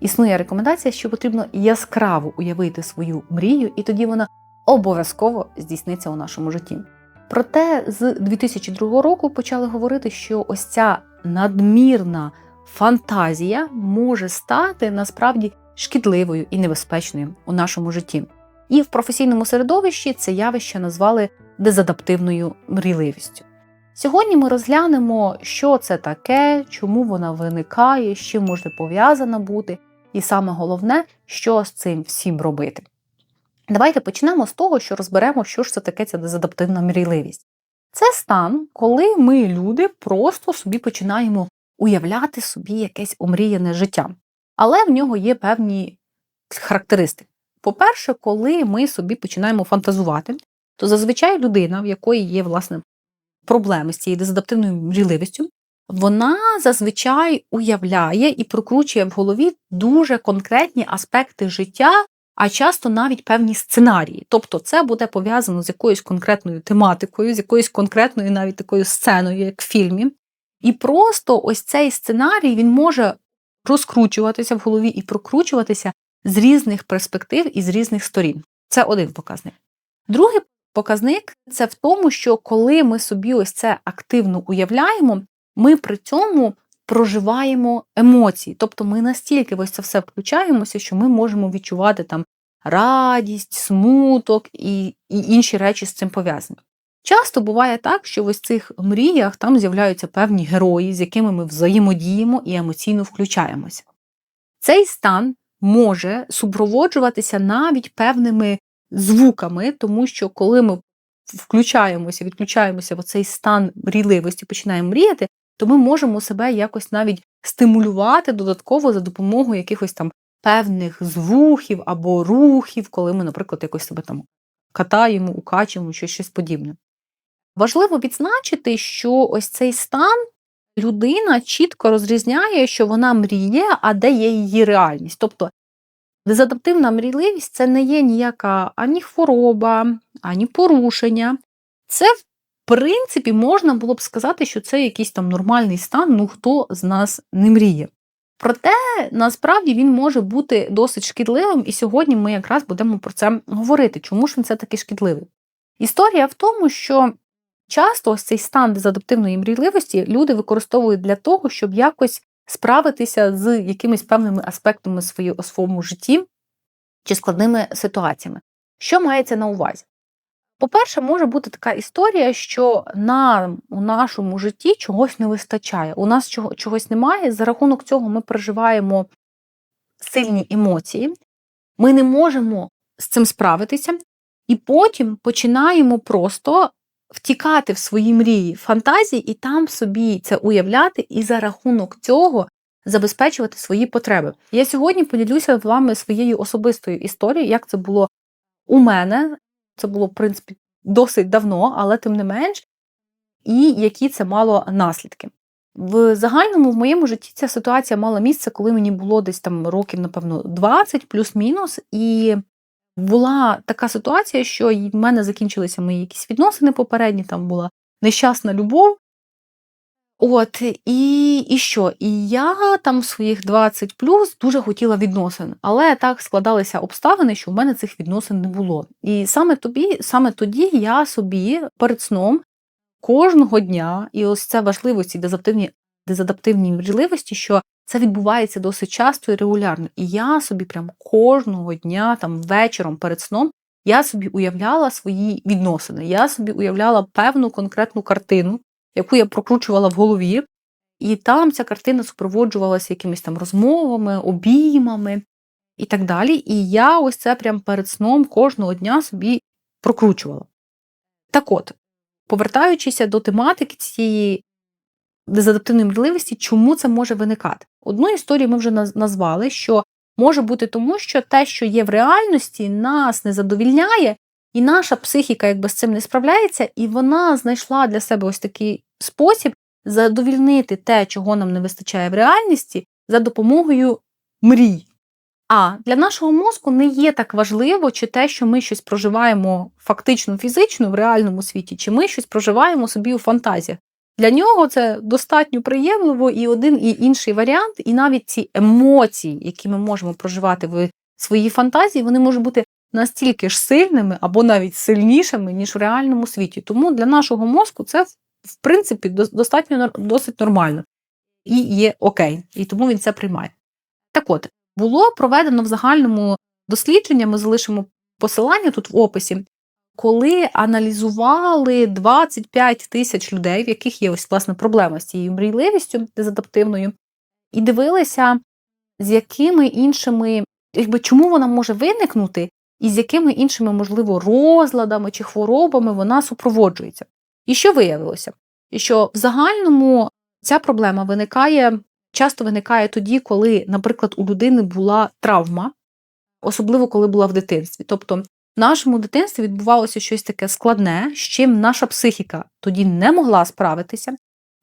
Існує рекомендація, що потрібно яскраво уявити свою мрію, і тоді вона обов'язково здійсниться у нашому житті. Проте з 2002 року почали говорити, що ось ця надмірна фантазія може стати насправді шкідливою і небезпечною у нашому житті. І в професійному середовищі це явище назвали дезадаптивною мрійливістю. Сьогодні ми розглянемо, що це таке, чому вона виникає, з чим може пов'язана бути, і саме головне, що з цим всім робити. Давайте почнемо з того, що розберемо, що ж це таке ця дезадаптивна мрійливість. Це стан, коли ми, люди, просто собі починаємо уявляти собі якесь омріяне життя. Але в нього є певні характеристики. По-перше, коли ми собі починаємо фантазувати, то зазвичай людина, в якої є власне проблеми з цією дезадаптивною мрійливістю, вона зазвичай уявляє і прокручує в голові дуже конкретні аспекти життя, а часто навіть певні сценарії. Тобто, це буде пов'язано з якоюсь конкретною тематикою, з якоюсь конкретною навіть такою сценою, як в фільмі. І просто ось цей сценарій він може розкручуватися в голові і прокручуватися з різних перспектив і з різних сторін. Це один показник. Другий показник це в тому, що коли ми собі ось це активно уявляємо, ми при цьому проживаємо емоції. Тобто ми настільки ось це все включаємося, що ми можемо відчувати там радість, смуток і, і інші речі з цим пов'язані. Часто буває так, що в ось цих мріях там з'являються певні герої, з якими ми взаємодіємо і емоційно включаємося. Цей стан може супроводжуватися навіть певними звуками, тому що коли ми включаємося, відключаємося в цей стан мрійливості, починаємо мріяти, то ми можемо себе якось навіть стимулювати додатково за допомогою якихось там певних звуків або рухів, коли ми, наприклад, якось себе там катаємо, укачуємо, чи щось подібне. Важливо відзначити, що ось цей стан людина чітко розрізняє, що вона мріє, а де є її реальність. Тобто дезадаптивна мрійливість це не є ніяка ані хвороба, ані порушення. Це, в принципі, можна було б сказати, що це якийсь там нормальний стан, ну хто з нас не мріє. Проте насправді він може бути досить шкідливим, і сьогодні ми якраз будемо про це говорити, чому ж він це такий шкідливий. Історія в тому, що часто ось цей стан дезадаптивної мрійливості люди використовують для того, щоб якось справитися з якимись певними аспектами у своєму житті чи складними ситуаціями. Що мається на увазі? По-перше, може бути така історія, що нам у нашому житті чогось не вистачає. У нас чого, чогось немає, за рахунок цього ми переживаємо сильні емоції, ми не можемо з цим справитися, і потім починаємо просто втікати в свої мрії, фантазії і там собі це уявляти, і за рахунок цього забезпечувати свої потреби. Я сьогодні поділюся з вами своєю особистою історією, як це було у мене. Це було, в принципі, досить давно, але тим не менш, і які це мало наслідки. В загальному в моєму житті ця ситуація мала місце, коли мені було десь там років, напевно, 20 плюс-мінус, і була така ситуація, що в мене закінчилися мої якісь відносини попередні, там була нещасна любов. От, і і що? І я там своїх 20 плюс дуже хотіла відносин, але так складалися обставини, що в мене цих відносин не було. І саме тобі, саме тоді я собі перед сном кожного дня, і ось це важливо ці дезадаптивні, дезадаптивні мрійливості, що це відбувається досить часто і регулярно. І я собі прям кожного дня, там вечором перед сном, я собі уявляла свої відносини. Я собі уявляла певну конкретну картину, яку я прокручувала в голові, і там ця картина супроводжувалася якимись там розмовами, обіймами і так далі. І я ось це прям перед сном кожного дня собі прокручувала. Так от, повертаючися до тематики цієї дезадаптивної мрійливості, чому це може виникати? Одну історію ми вже назвали, що може бути тому, що те, що є в реальності, нас не задовільняє, і наша психіка якби з цим не справляється, і вона знайшла для себе ось такий спосіб задовільнити те, чого нам не вистачає в реальності, за допомогою мрій. А для нашого мозку не є так важливо, чи те, що ми щось проживаємо фактично фізично в реальному світі, чи ми щось проживаємо собі у фантазіях. Для нього це достатньо приємливо і один, і інший варіант, і навіть ці емоції, які ми можемо проживати в своїй фантазії, вони можуть бути настільки ж сильними або навіть сильнішими, ніж в реальному світі. Тому для нашого мозку це, в принципі, достатньо досить нормально і є окей. І тому він це приймає. Так от, було проведено в загальному дослідження, ми залишимо посилання тут в описі, коли аналізували 25 тисяч людей, в яких є ось власне проблема з цією мрійливістю дезадаптивною, і дивилися, з якими іншими, якби чому вона може виникнути, і з якими іншими, можливо, розладами чи хворобами вона супроводжується. І що виявилося? Що в загальному ця проблема виникає, часто виникає тоді, коли, наприклад, у людини була травма, особливо коли була в дитинстві. Тобто в нашому дитинстві відбувалося щось таке складне, з чим наша психіка тоді не могла справитися.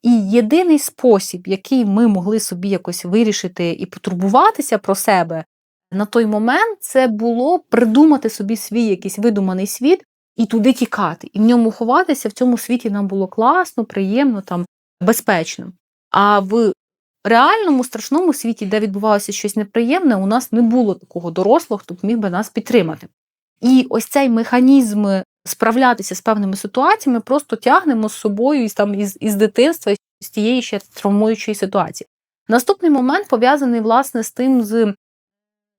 І єдиний спосіб, який ми могли собі якось вирішити і потурбуватися про себе на той момент, це було придумати собі свій якийсь видуманий світ і туди тікати, і в ньому ховатися. В цьому світі нам було класно, приємно, там, безпечно. А в реальному страшному світі, де відбувалося щось неприємне, у нас не було такого дорослого, хто б міг би нас підтримати. І ось цей механізм справлятися з певними ситуаціями просто тягнемо з собою із, там, із, із дитинства, з тієї ще травмуючої ситуації. Наступний момент пов'язаний, власне, з тим, з,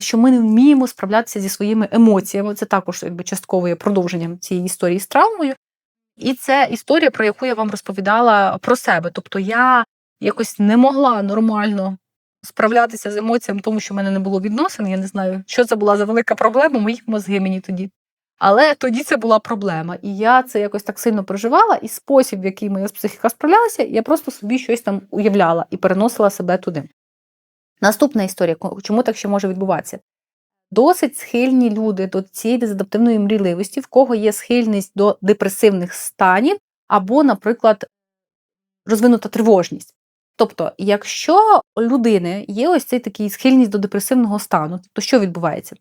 що ми не вміємо справлятися зі своїми емоціями. Це також якби, частково є продовженням цієї історії з травмою. І це історія, про яку я вам розповідала про себе. Тобто я якось не могла нормально справлятися з емоціями, тому що в мене не було відносин. Я не знаю, що це була за велика проблема, моїх мозги мені тоді. Але тоді це була проблема. І я це якось так сильно проживала, і спосіб, в який моя психіка справлялася, я просто собі щось там уявляла і переносила себе туди. Наступна історія, чому так ще може відбуватися? Досить схильні люди до цієї дезадаптивної мрійливості, в кого є схильність до депресивних станів, або, наприклад, розвинута тривожність. Тобто, якщо у людини є ось цей такий схильність до депресивного стану, то що відбувається?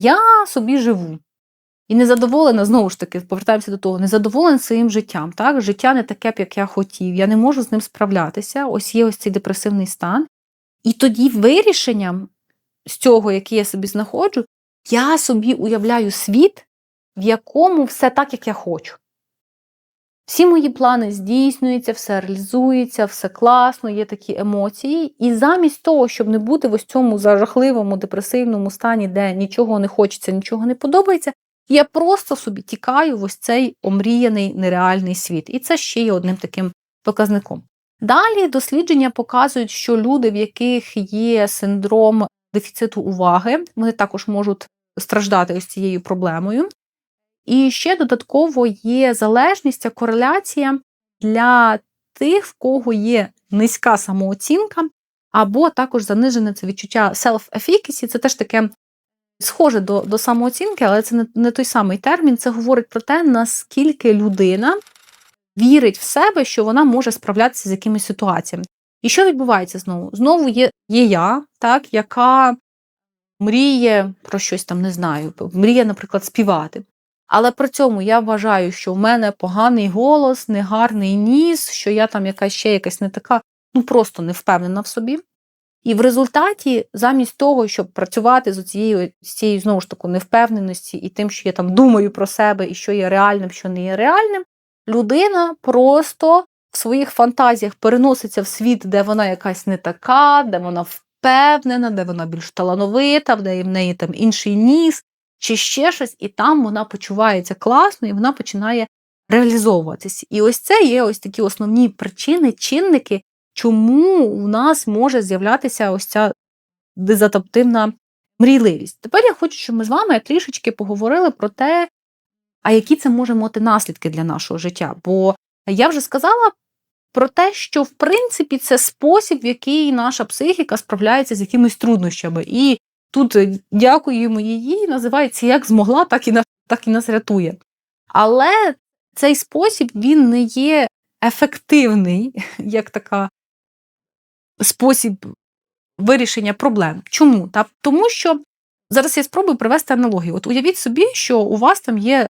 Я собі живу. І незадоволена, знову ж таки, повертаємося до того, незадоволена своїм життям. Так? Життя не таке як я хотів, я не можу з ним справлятися. Ось є ось цей депресивний стан. І тоді вирішенням з цього, який я собі знаходжу, я собі уявляю світ, в якому все так, як я хочу. Всі мої плани здійснюються, все реалізується, все класно, є такі емоції. І замість того, щоб не бути в ось цьому жахливому депресивному стані, де нічого не хочеться, нічого не подобається, я просто собі тікаю в ось цей омріяний нереальний світ. І це ще є одним таким показником. Далі дослідження показують, що люди, в яких є синдром дефіциту уваги, вони також можуть страждати ось цією проблемою. І ще додатково є залежність, кореляція для тих, в кого є низька самооцінка, або також занижене це відчуття self-efficacy, це теж таке схоже до до самооцінки, але це не, не той самий термін. Це говорить про те, наскільки людина вірить в себе, що вона може справлятися з якимись ситуаціями. І що відбувається знову? Знову є є я, так, яка мріє про щось там, не знаю, мріє, наприклад, співати. Але при цьому я вважаю, що в мене поганий голос, негарний ніс, що я там якась ще якась не така, ну просто не впевнена в собі. І в результаті, замість того, щоб працювати з цією, з цією знову ж таки невпевненості і тим, що я там думаю про себе і що є реальним, що не є реальним, людина просто в своїх фантазіях переноситься в світ, де вона якась не така, де вона впевнена, де вона більш талановита, де в неї там інший ніс, чи ще щось, і там вона почувається класно, і вона починає реалізовуватись. І ось це є ось такі основні причини, чинники, чому у нас може з'являтися ось ця дезадаптивна мрійливість. Тепер я хочу, щоб ми з вами трішечки поговорили про те, а які це може мати наслідки для нашого життя. Бо я вже сказала про те, що в принципі це спосіб, в який наша психіка справляється з якимись труднощами. І тут е, дякуємо її, називається як змогла, так і нас, так і нас рятує. Але цей спосіб він не є ефективний, як така спосіб вирішення проблем. Чому? Та, Тому що зараз я спробую привести аналогію. От уявіть собі, що у вас там є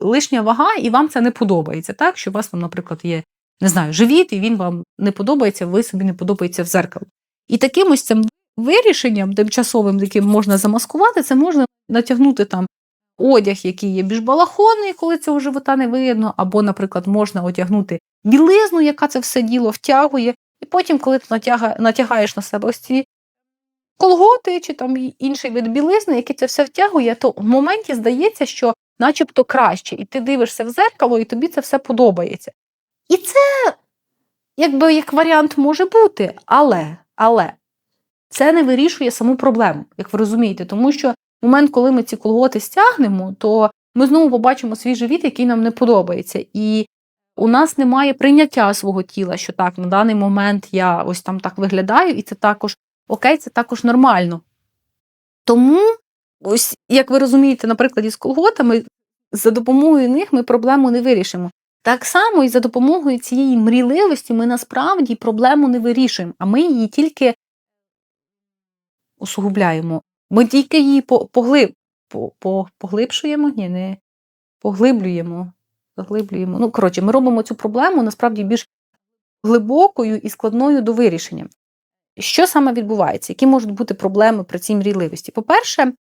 лишня вага, і вам це не подобається, так? Що у вас там, наприклад, є не знаю, живіт, і він вам не подобається, ви собі не подобається в зеркало. І таким ось цим вирішенням, тимчасовим, яким можна замаскувати, це можна натягнути там одяг, який є більш балахонний, коли цього живота не видно, або, наприклад, можна одягнути білизну, яка це все діло втягує, і потім, коли ти натягаєш на себе ось ці колготи чи там інший вид білизни, який це все втягує, то в моменті здається, що начебто краще, і ти дивишся в зеркало, і тобі це все подобається. І це, якби як варіант може бути, але, але це не вирішує саму проблему, як ви розумієте, тому що в момент, коли ми ці колготи стягнемо, то ми знову побачимо свій живіт, який нам не подобається. І у нас немає прийняття свого тіла, що так, на даний момент я ось там так виглядаю, і це також окей, це також нормально. Тому, ось, як ви розумієте, на прикладі з колготами, за допомогою них ми проблему не вирішимо. Так само і за допомогою цієї мрійливості ми насправді проблему не вирішуємо, а ми її тільки усугубляємо. Ми тільки її поглиб, поглибшуємо, ні, не поглиблюємо. Заглиблюємо. Ну, коротше, ми робимо цю проблему насправді більш глибокою і складною до вирішення. Що саме відбувається? Які можуть бути проблеми при цій мрійливості? По-перше,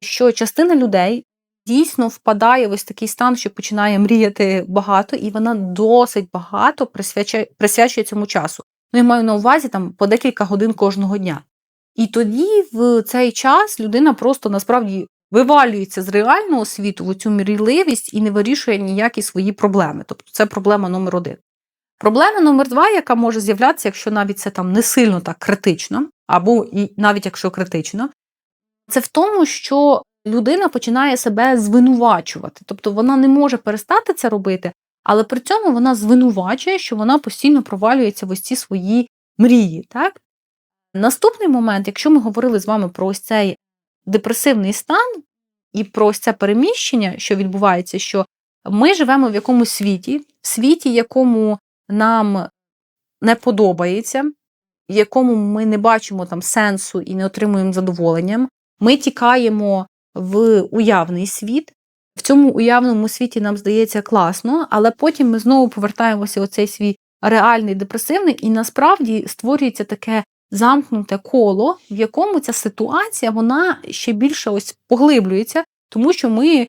що частина людей дійсно впадає в ось такий стан, що починає мріяти багато, і вона досить багато присвячує, присвячує цьому часу. Ну, я маю на увазі там по декілька годин кожного дня. І тоді в цей час людина просто насправді вивалюється з реального світу в цю мрійливість і не вирішує ніякі свої проблеми. Тобто це проблема номер один. Проблема номер два, яка може з'являтися, якщо навіть це там не сильно так критично, або і навіть якщо критично, це в тому, що людина починає себе звинувачувати. Тобто вона не може перестати це робити, але при цьому вона звинувачує, що вона постійно провалюється в ось ці свої мрії. Так? Наступний момент, якщо ми говорили з вами про ось цей депресивний стан і про ось це переміщення, що відбувається, що ми живемо в якомусь світі, в світі, якому нам не подобається, в якому ми не бачимо там сенсу і не отримуємо задоволенням, ми тікаємо в уявний світ. В цьому уявному світі нам здається класно, але потім ми знову повертаємося у цей свій реальний депресивний, і насправді створюється таке замкнуте коло, в якому ця ситуація вона ще більше ось поглиблюється, тому що ми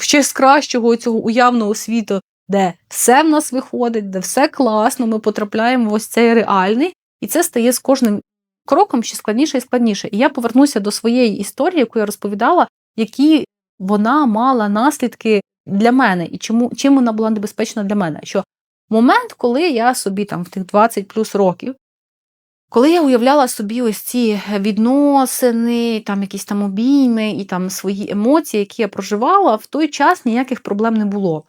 ще з кращого цього уявного світу, де все в нас виходить, де все класно, ми потрапляємо в ось цей реальний, і це стає з кожним кроком ще складніше і складніше. І я повернуся до своєї історії, яку я розповідала, які вона мала наслідки для мене, і чому чим вона була небезпечна для мене. Що момент, коли я собі там в тих 20 плюс років коли я уявляла собі ось ці відносини, там якісь там обійми і там свої емоції, які я проживала, в той час ніяких проблем не було.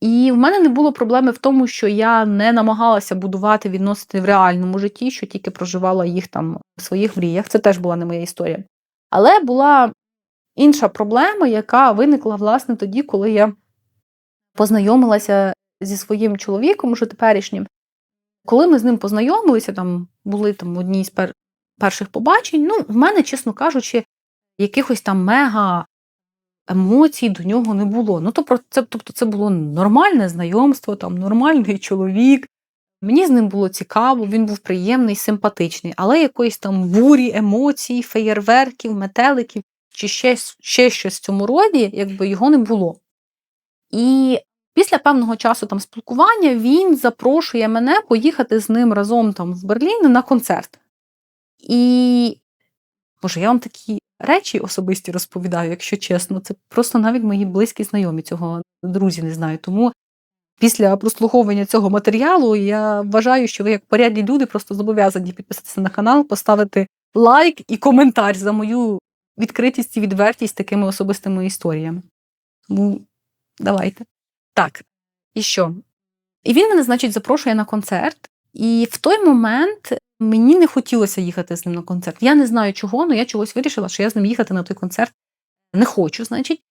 І в мене не було проблеми в тому, що я не намагалася будувати відносини в реальному житті, що тільки проживала їх там в своїх мріях. Це теж була не моя історія. Але була інша проблема, яка виникла, власне, тоді, коли я познайомилася зі своїм чоловіком, уже теперішнім, коли ми з ним познайомилися, там були там одні з пер... перших побачень, ну, в мене, чесно кажучи, якихось там мега емоцій до нього не було. Ну, тобто, це, тобто, це було нормальне знайомство, там, нормальний чоловік. Мені з ним було цікаво, він був приємний, симпатичний, але якоїсь там бурі емоцій, феєрверків, метеликів чи ще ще щось в цьому роді, якби його не було. І Після певного часу там спілкування він запрошує мене поїхати з ним разом там в Берлін на концерт. І, може, я вам такі речі особисті розповідаю, якщо чесно, це просто навіть мої близькі знайомі цього друзі не знаю. Тому після прослуховування цього матеріалу я вважаю, що ви, як порядні люди, просто зобов'язані підписатися на канал, поставити лайк і коментар за мою відкритість і відвертість такими особистими історіями. Тому давайте. Так, і що? І він мене, значить, запрошує на концерт. І в той момент мені не хотілося їхати з ним на концерт. Я не знаю чого, але я чогось вирішила, що я з ним їхати на той концерт не хочу, значить.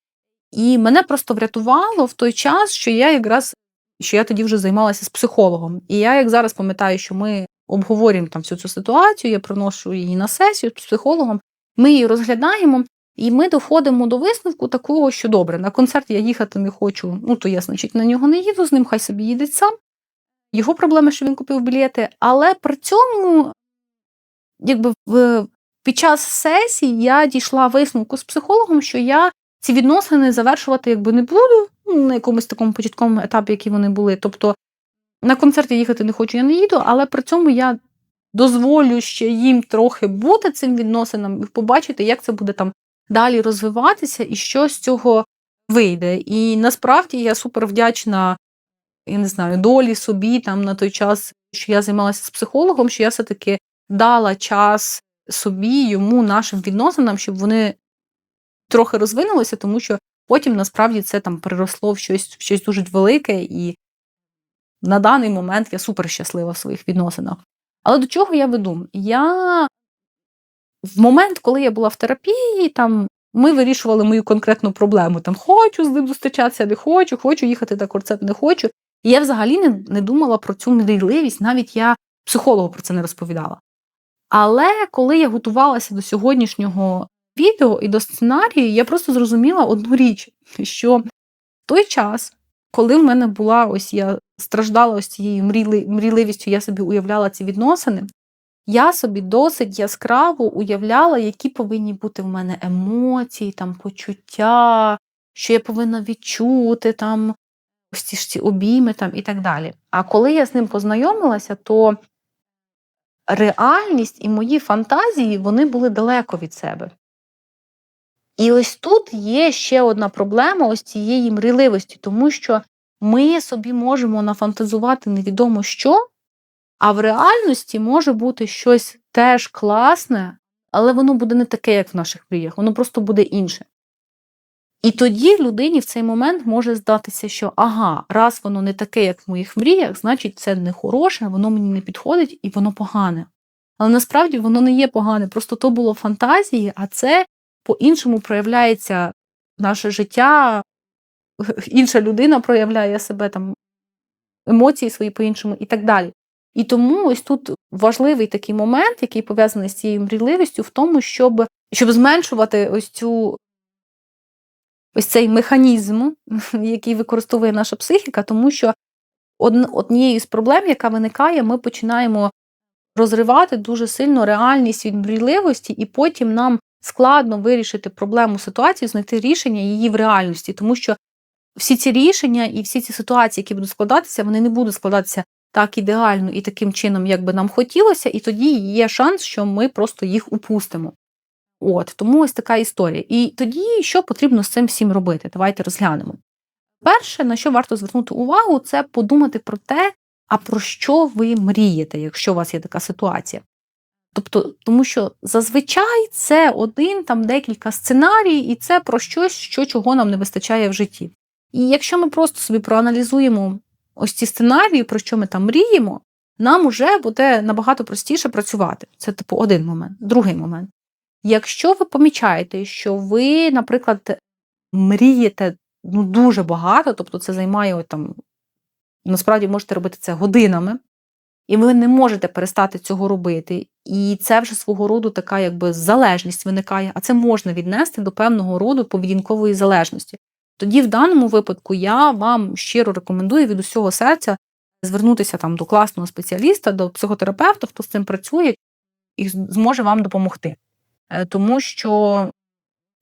І мене просто врятувало в той час, що я якраз що я тоді вже займалася з психологом. І я, як зараз пам'ятаю, що ми обговорюємо там всю цю ситуацію, я приношу її на сесію з психологом, ми її розглядаємо. І ми доходимо до висновку такого, що добре, на концерт я їхати не хочу, ну то я, значить, на нього не їду з ним, хай собі їде сам. його проблеми, що він купив білети, але при цьому, якби в, під час сесії я дійшла висновку з психологом, що я ці відносини завершувати якби не буду ну, на якомусь такому початковому етапі, які вони були. Тобто на концерти їхати не хочу, я не їду, але при цьому я дозволю ще їм трохи бути цим відносинам і побачити, як це буде там далі розвиватися і що з цього вийде. І насправді я супер вдячна, я не знаю, долі собі там на той час, що я займалася з психологом, що я все-таки дала час собі, йому, нашим відносинам, щоб вони трохи розвинулися, тому що потім насправді це там переросло в щось, в щось дуже велике, і на даний момент я супер щаслива в своїх відносинах. Але до чого я веду? Я в момент, коли я була в терапії, там ми вирішували мою конкретну проблему. Там хочу з ним зустрічатися, не хочу, хочу їхати на концерт, не хочу. І я взагалі не, не думала про цю мрійливість, навіть я психологу про це не розповідала. Але коли я готувалася до сьогоднішнього відео і до сценарію, я просто зрозуміла одну річ, що в той час, коли в мене була ось я страждала ось цією мрійливістю, я собі уявляла ці відносини, я собі досить яскраво уявляла, які повинні бути в мене емоції, там, почуття, що я повинна відчути там ось ці ж ці обійми там, і так далі. А коли я з ним познайомилася, то реальність і мої фантазії вони були далеко від себе. І ось тут є ще одна проблема ось цієї мрійливості, тому що ми собі можемо нафантазувати невідомо що, а в реальності може бути щось теж класне, але воно буде не таке, як в наших мріях, воно просто буде інше. І тоді людині в цей момент може здатися, що ага, раз воно не таке, як в моїх мріях, значить це не хороше, воно мені не підходить і воно погане. Але насправді воно не є погане, просто то було фантазії, а це по-іншому проявляється наше життя, інша людина проявляє себе там, емоції свої по-іншому і так далі. І тому ось тут важливий такий момент, який пов'язаний з цією мрійливістю, в тому, щоб щоб зменшувати ось цю ось цей механізм, який використовує наша психіка, тому що однією з проблем, яка виникає, ми починаємо розривати дуже сильно реальність від мрійливості, і потім нам складно вирішити проблему ситуації, знайти рішення її в реальності, тому що всі ці рішення і всі ці ситуації, які будуть складатися, вони не будуть складатися так ідеально і таким чином, як би нам хотілося, і тоді є шанс, що ми просто їх упустимо. От, Тому ось така історія. І тоді що потрібно з цим всім робити? Давайте розглянемо. Перше, на що варто звернути увагу, це подумати про те, а про що ви мрієте, якщо у вас є така ситуація. Тобто, тому що зазвичай це один, там декілька сценарій, і це про щось, що чого нам не вистачає в житті. І якщо ми просто собі проаналізуємо ось ці сценарії, про що ми там мріємо, нам уже буде набагато простіше працювати. Це, типу, один момент. Другий момент. Якщо ви помічаєте, що ви, наприклад, мрієте ну, дуже багато, тобто це займає там, насправді можете робити це годинами, і ви не можете перестати цього робити. І це вже свого роду така якби залежність виникає, а це можна віднести до певного роду поведінкової залежності. Тоді, в даному випадку, я вам щиро рекомендую від усього серця звернутися там до класного спеціаліста, до психотерапевта, хто з цим працює і зможе вам допомогти. Е, тому що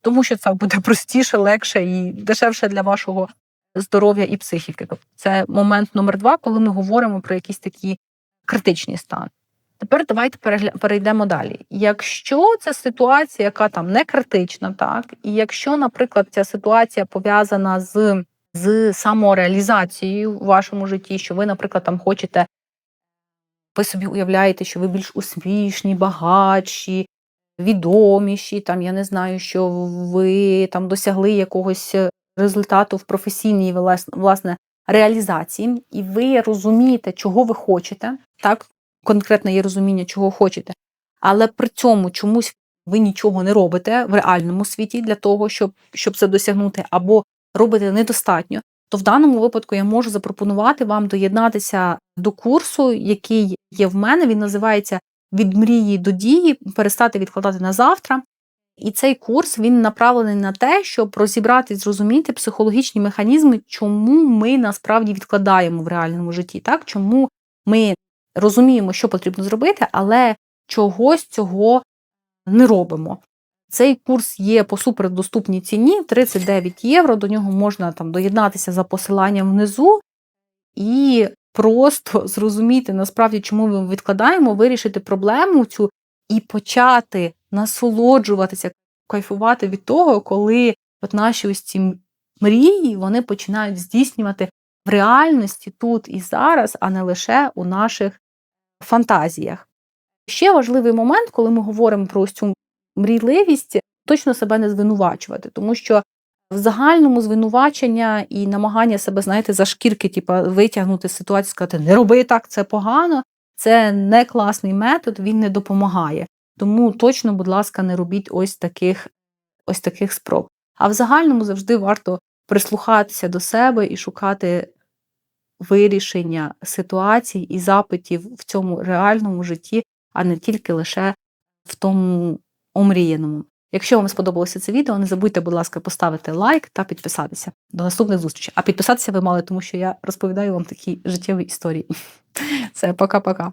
тому що це буде простіше, легше і дешевше для вашого здоров'я і психіки. Тобто це момент номер два, коли ми говоримо про якісь такі критичні стани. Тепер давайте перейдемо далі. Якщо це ситуація, яка там не критична, так, і якщо, наприклад, ця ситуація пов'язана з з самореалізацією в вашому житті, що ви, наприклад, там хочете, ви собі уявляєте, що ви більш успішні, багатші, відоміші, там, я не знаю, що ви там досягли якогось результату в професійній власне реалізації, і ви розумієте, чого ви хочете, так, конкретне є розуміння, чого хочете, але при цьому чомусь ви нічого не робите в реальному світі для того, щоб щоб це досягнути, або робите недостатньо, то в даному випадку я можу запропонувати вам доєднатися до курсу, який є в мене. Він називається Від мрії до дії, перестати відкладати на завтра. І цей курс він направлений на те, щоб розібрати зрозуміти психологічні механізми, чому ми насправді відкладаємо в реальному житті, так? чому ми розуміємо, що потрібно зробити, але чогось цього не робимо. Цей курс є по супердоступній ціні 39 євро. До нього можна там доєднатися за посиланням внизу і просто зрозуміти насправді, чому ми відкладаємо, вирішити проблему цю і почати насолоджуватися, кайфувати від того, коли от наші ось ці мрії вони починають здійснювати в реальності тут і зараз, а не лише у наших фантазіях. Ще важливий момент, коли ми говоримо про ось цю мрійливість, точно себе не звинувачувати, тому що в загальному звинувачення і намагання себе, знаєте, за шкірки, типу, витягнути з ситуації, сказати, не роби так, це погано, це не класний метод, він не допомагає. Тому точно, будь ласка, не робіть ось таких, ось таких спроб. А в загальному завжди варто прислухатися до себе і шукати вирішення ситуацій і запитів в цьому реальному житті, а не тільки лише в тому омріяному. Якщо вам сподобалося це відео, не забудьте, будь ласка, поставити лайк та підписатися. До наступних зустрічей. А підписатися ви мали, тому що я розповідаю вам такі життєві історії. Це пока-пока.